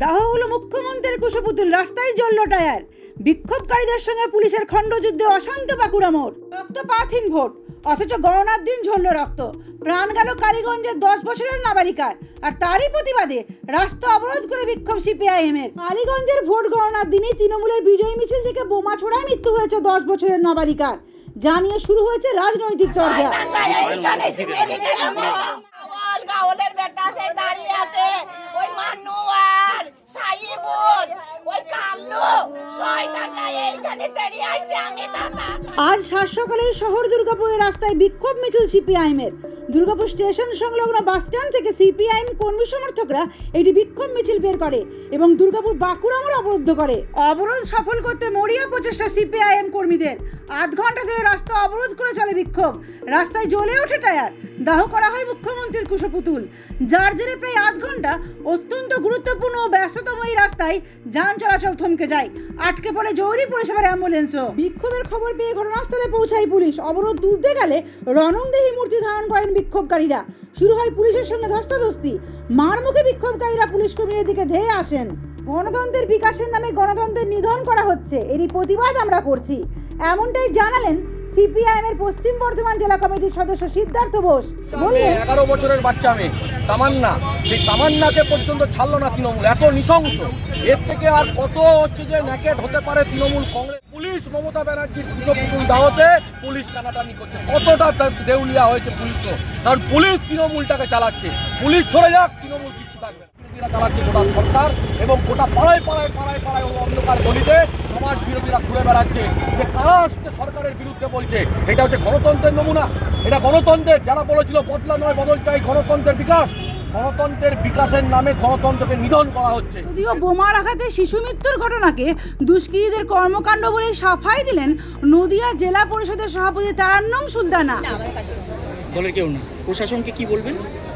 দাহ হলো মুখ্যমন্ত্রীর কুশপুতুল, রাস্তায় জ্বলল টায়ার বিক্ষোভকারীদের সঙ্গে পুলিশের খণ্ডযুদ্ধে অশান্ত বাঁকুড়া মোড়। রক্তপাতহীন ভোট অথচ গণনার দিন ঝরল রক্ত। প্রাণ গেল কালীগঞ্জের দশ বছরের নাবালিকার আর তারই প্রতিবাদে রাস্তা অবরোধ করে বিক্ষোভ সিপিআইএম এর কালীগঞ্জের ভোট গণনার দিনে তৃণমূলের বিজয়ী মিছিল থেকে বোমা ছোড়ায় মৃত্যু হয়েছে দশ বছরের নাবালিকার। জানিয়ে শুরু হয়েছে রাজনৈতিক চর্চা। বেটা সে দাঁড়িয়ে আছে। ওই মানুয়ার সাইবুল ওই কাল্লু। আজ সাত সকালে শহর দুর্গাপুরের রাস্তায় বিক্ষোভ মিছিল সিপিআইএম এর দুর্গাপুর স্টেশন সংলগ্ন বাস স্ট্যান্ড থেকে সিপিআইএম কর্মী সমর্থকরা একটি বিক্ষোভ মিছিল বের করে এবং দুর্গাপুর বাঁকুড়া মোড় অবরুদ্ধ করে। অবরোধ সফল করতে মরিয়া প্রচেষ্টা সিপিআইএম কর্মীদের আধ ঘণ্টা ধরে রাস্তা অবরোধ করে চলে বিক্ষোভ। রাস্তায় জ্বলে ওঠে টায়ার। দাহ করা হয় মুখ্যমন্ত্রীর কুশপুতুল। যার জেরে প্রায় আধ ঘণ্টা অত্যন্ত গুরুত্বপূর্ণ ও ব্যস্ততম এই রাস্তায় যান চলাচল থমকে যায়। আটকে পড়ে জরুরি পরিষেবার অ্যাম্বুলেন্সও। বিক্ষোভের খবর পেয়ে ঘটনাস্থলে পৌঁছায় পুলিশ। অবরোধ তুলতে গেলে রণংদেহী মূর্তি ধারণ করেন বিক্ষোভকারীরা। শুরু হয় পুলিশের সঙ্গে ধস্তাধস্তি। মার মুখে বিক্ষোভকারীরা পুলিশ কর্মীদের দিকে ধেয়ে আসেন। গণতন্ত্রের বিকাশের নামে গণতন্ত্রের নিধন করা হচ্ছে। এরই প্রতিবাদ আমরা করছি। এমনটাই জানালেন সিপিআইএম এর পশ্চিম বর্ধমান জেলা কমিটির সদস্য সিদ্ধার্থ বোস। বললেন এগারো বছরের বাচ্চা মেয়ে তামান্না। সেই তামান্নাকে পর্যন্ত ছাড়লো না তৃণমূল। এত নৃশংস। এর থেকে আর কত হচ্ছে যে ন্যাকেট হতে পারে তৃণমূল কংগ্রেস? পুলিশ মমতা ব্যানার্জির পুজো পুতুল দাওয়াতে পুলিশ টানাটানি করছে। কতটা দেউলিয়া হয়েছে পুলিশও। কারণ পুলিশ তৃণমূলটাকে চালাচ্ছে। পুলিশ সরে যাক, তৃণমূল কিচ্ছু থাকবে চালাচ্ছে গোটা সরকার এবং গোটা পাড়ায় পাড়ায় পাড়ায় পাড়ায় অন্ধকার গলিতে সমাজ বিরোধীরা ঘুরে বেড়াচ্ছে। যে কারা হচ্ছে সরকারের বিরুদ্ধে বলছে, এটা হচ্ছে গণতন্ত্রের নমুনা। এটা গণতন্ত্রের, যারা বলেছিল বদলা নয়, বদল চাই গণতন্ত্রের বিকাশ। গণতন্ত্রের বিকাশের নামে গণতন্ত্রকে নিধন করা হচ্ছে। যদিও বোমার আঘাতে শিশু মৃত্যুর ঘটনাকে দুষ্কৃতীদের কর্মকাণ্ড বলে সাফাই দিলেন নদিয়া জেলা পরিষদের সভাপতি তারান্নম সুলতানা। দলের কেউ না। প্রশাসনকে কি বলবেন?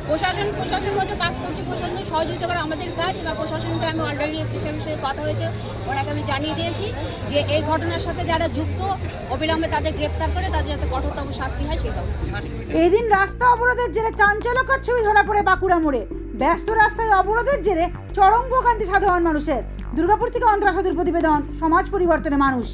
প্রশাসন প্রশাসন মতো কাজ করছে প্রশাসনের সহযোগিতা করা আমাদের কাজ এবার প্রশাসনকে আমি অলরেডি স্পেশাল বিষয়ে কথা হয়েছে, ওনাকে আমি জানিয়ে দিয়েছি যে এই ঘটনার সাথে যারা যুক্ত, অবিলম্বে তাদের গ্রেপ্তার করে তাদের যাতে কঠোরতম শাস্তি হয় সেই ব্যবস্থা এদিন রাস্তা অবরোধের জেরে চাঞ্চল্যকর ছবি ধরা পড়ে বাঁকুড়া মোড়ে। ব্যস্ত রাস্তায় অবরোধের জেরে চরম ভোগান্তি সাধারণ মানুষের। দুর্গাপুর থেকে অন্তরাসদের প্রতিবেদন, সমাজ পরিবর্তনে মানুষ।